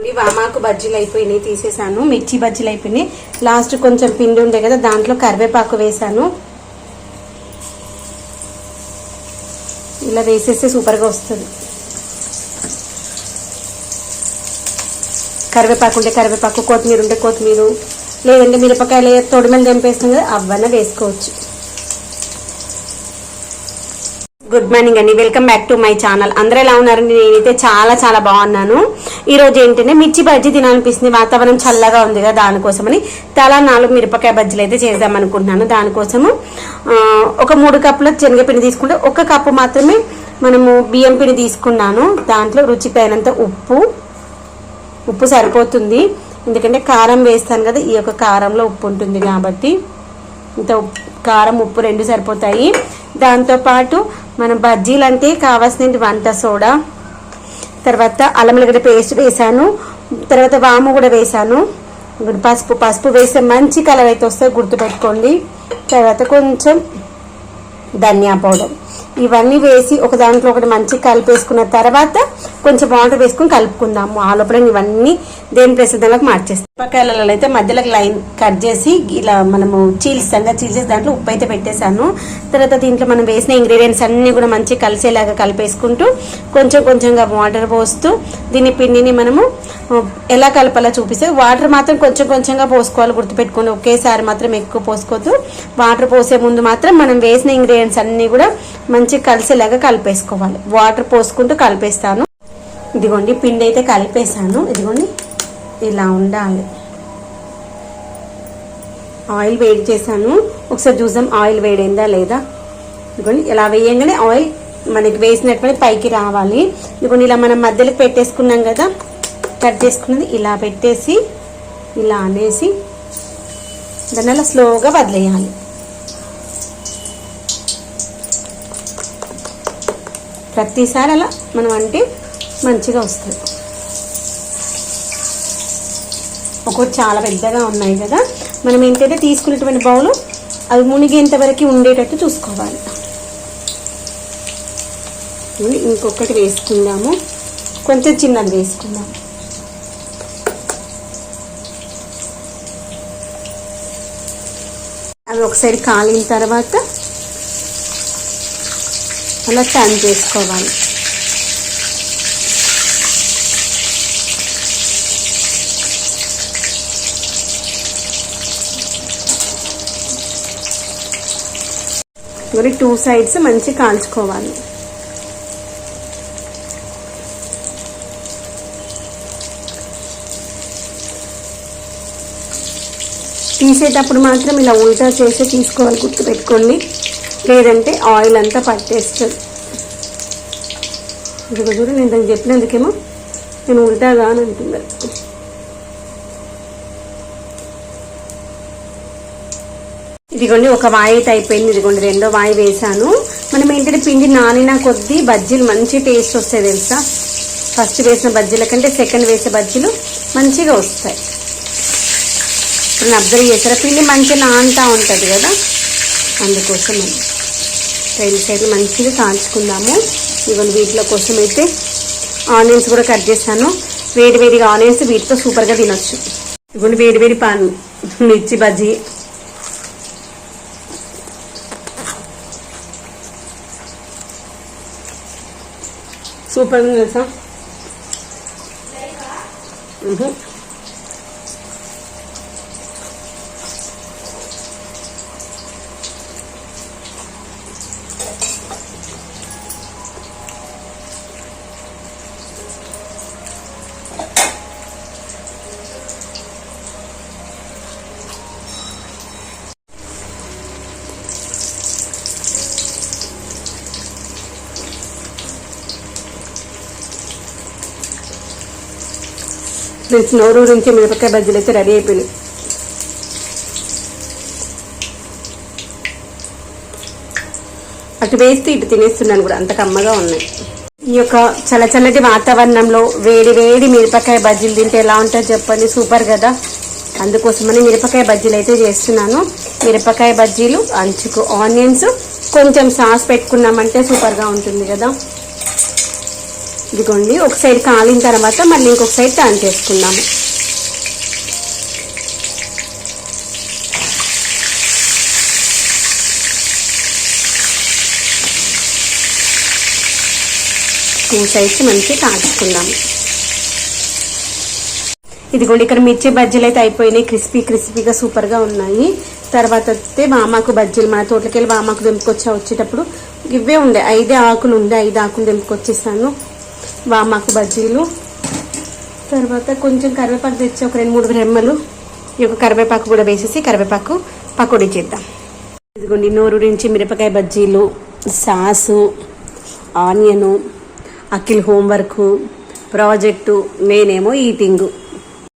ఇవి వామాకు బజ్జీలు అయిపోయినాయి తీసేసాను. మిర్చి బజ్జీలు అయిపోయినాయి. లాస్ట్ కొంచెం పిండి ఉండే కదా దాంట్లో కరివేపాకు వేసాను. ఇలా వేసేస్తే సూపర్గా వస్తుంది. కరివేపాకు ఉంటే కరివేపాకు కొత్తిమీర ఉంటే కొత్తిమీర లేదంటే మిరపకాయలు తొడిమని తెంపేస్తుంది కదా అవన్నీ వేసుకోవచ్చు. గుడ్ మార్నింగ్ అండి. Welcome back to my channel. అందరూ ఎలా ఉన్నారండి? నేనైతే చాలా చాలా బాగున్నాను. ఈ రోజు ఏంటంటే మిర్చి బజ్జీ తినాలనిపిస్తుంది వాతావరణం చల్లగా ఉంది కదా దానికోసమని. తలా నాలుగు మిరపకాయ బజ్జీలు అయితే చేద్దాం అనుకుంటున్నాను. దానికోసము ఒక మూడు కప్పుల శనగపిండి తీసుకుంటే ఒక కప్పు మాత్రమే మనము బియ్యం పిండి తీసుకున్నాను. దాంట్లో రుచికి ఉప్పు ఉప్పు సరిపోతుంది. ఎందుకంటే కారం వేస్తాను కదా ఈ యొక్క కారంలో ఉప్పు ఉంటుంది కాబట్టి. ఇంత ఉప్పు- కారం ఉప్పు రెండు సరిపోతాయి. దాంతోపాటు మనం బజ్జీలు అంటే కావాల్సిన వంట సోడా తర్వాత అల్లం వెల్లిగడ్డ పేస్ట్ వేసాను తర్వాత వాము కూడా వేసాను పసుపు పసుపు వేస్తే మంచి కలర్ అయితే వస్తే గుర్తుపెట్టుకోండి. తర్వాత కొంచెం ధనియా పౌడర్. ఇవన్నీ వేసి ఒక దాంట్లో ఒకటి మంచి కలిపేసుకున్న తర్వాత కొంచెం వాటర్ వేసుకుని కలుపుకుందాము. ఆ లోపల ఇవన్నీ దేని ప్లేస్ దానికి మార్చేస్తాం. మిరపకాయలలో అయితే మధ్యలోకి లైన్ కట్ చేసి ఇలా మనము చీల్స్తాం చీల్చేసి దాంట్లో ఉప్పు అయితే పెట్టేశాను. తర్వాత దీంట్లో మనం వేసిన ఇంగ్రీడియంట్స్ అన్నీ కూడా మంచి కలిసేలాగా కలిపేసుకుంటూ కొంచెం కొంచెంగా వాటర్ పోస్తూ దీని పిండిని మనము ఎలా కలపాలో చూపిస్తే వాటర్ మాత్రం కొంచెం కొంచెంగా పోసుకోవాలి గుర్తుపెట్టుకోండి. ఒకేసారి మాత్రం ఎక్కువ పోసుకోవద్దు. వాటర్ పోసే ముందు మాత్రం మనం వేసిన ఇంగ్రీడియంట్స్ అన్నీ కూడా మంచి కలిసేలాగా కలిపేసుకోవాలి. వాటర్ పోసుకుంటూ కలిపేస్తాను. ఇదిగోండి పిండి అయితే కలిపేసాను ఇదిగోండి. ఇలా ఉండాలి. ఆయిల్ వేడి చేశాను. ఒకసారి చూసాం ఆయిల్ వేడైందా లేదా. ఇదిగోండి ఇలా వేయంగానే ఆయిల్ మనకి వేసినటువంటి పైకి రావాలి. ఇదిగోండి ఇలా మనం మధ్యలో పెట్టేసుకున్నాం కదా. కట్ చేసుకున్నది ఇలా పెట్టేసి ఇలా అనేసి దాన్ని అలా స్లోగా వదిలేయాలి. ప్రతిసారి అలా మనం అంటే మంచిగా వస్తుంది. ఇంకోటి చాలా పెద్దగా ఉన్నాయి కదా. మనం ఏంటంటే తీసుకున్నటువంటి బౌలు అవి మునిగేంత వరకు ఉండేటట్టు చూసుకోవాలి. ఇంకొకటి వేసుకుందాము. కొంచెం చిన్నది వేసుకుందాం. అవి ఒకసారి కాలిన తర్వాత అలా టర్న్ చేసుకోవాలి. మరి టూ సైడ్స్ మంచి కాల్చుకోవాలి. తీసేటప్పుడు మాత్రం ఇలా ఉల్టా చేసి తీసుకోవాలి గుర్తుపెట్టుకోండి. లేదంటే ఆయిల్ అంతా పట్టేస్తుంది. ఇదిగో చూడు నేను దానికి చెప్పినందుకేమో నేను ఉల్టాగా అని అంటున్నాను ఇదిగోండి ఒక వాయి అయితే అయిపోయింది. ఇదిగోండి రెండో వాయి వేసాను మనం ఏంటంటే పిండి నానిన కొద్దీ బజ్జీలు మంచి టేస్ట్ వస్తాయి తెలుసా? ఫస్ట్ వేసిన బజ్జీల కంటే సెకండ్ వేసే బజ్జీలు మంచిగా వస్తాయి. ఇప్పుడు అబ్జర్వ్ చేస్తారా పిండి మంచిగా నానుతూ ఉంటుంది కదా? అందుకోసం అని. రెండు సైడ్లు మంచిగా కాల్చుకుందాము. ఇవన్నీ వీటిలో కోసం అయితే ఆనియన్స్ కూడా కట్ చేశాను. వేడి వేడిగా ఆనియన్స్ వీటితో సూపర్గా తినొచ్చు. ఇవన్నీ వేడి వేడి పాన్ మిర్చి బజ్జీ. సూపర్ ఉంది తెలుసా? ఫ్రెండ్స్ నోరు నుంచి మిరపకాయ బజ్జీలు అయితే రెడీ అయిపోయినాయి. అటు వేస్తే ఇటు తినేస్తున్నాను కూడా అంత కమ్మగా ఉన్నాయి. ఈ యొక్క చలచల్లటి వాతావరణంలో వేడి వేడి మిరపకాయ బజ్జీలు తింటే ఎలా ఉంటుందో చెప్పండి సూపర్ కదా. అందుకోసమని మిరపకాయ బజ్జీలు అయితే చేస్తున్నాను. మిరపకాయ బజ్జీలు అంచుకు ఆనియన్స్ కొంచెం సాస్ పెట్టుకున్నామంటే సూపర్గా ఉంటుంది కదా. ఇదిగోండి ఒక సైడ్ కాలిన తర్వాత మళ్ళీ ఇంకొక సైడ్ టర్న్ చేసుకుందాము. టూ సైడ్స్ మంచి కాల్చుకుందాము. ఇదిగోండి ఇక్కడ మిర్చి బజ్జీలు అయితే అయిపోయినాయి. క్రిస్పీ క్రిస్పీగా సూపర్గా ఉన్నాయి. తర్వాత వస్తే వామాకు బజ్జీలు మన తోటకెళ్ళి వామాకు తెంపుకొచ్చా వచ్చేటప్పుడు ఇవే ఉండే. ఐదే ఆకులు ఉండే ఐదు ఆకులు తెంపుకొచ్చేసాను. వామాకు బజ్జీలు. తర్వాత కొంచెం కరివేపాకు తెచ్చి ఒక రెండు మూడు రెమ్మలు. ఈ యొక్క కరివేపాకు కూడా వేసేసి కరివేపాకు పకోడీ చేద్దాం. ఇదిగోండి నోరు నుంచి మిరపకాయ బజ్జీలు sauce onion Akhil homework project నేనేమో ఈటింగు.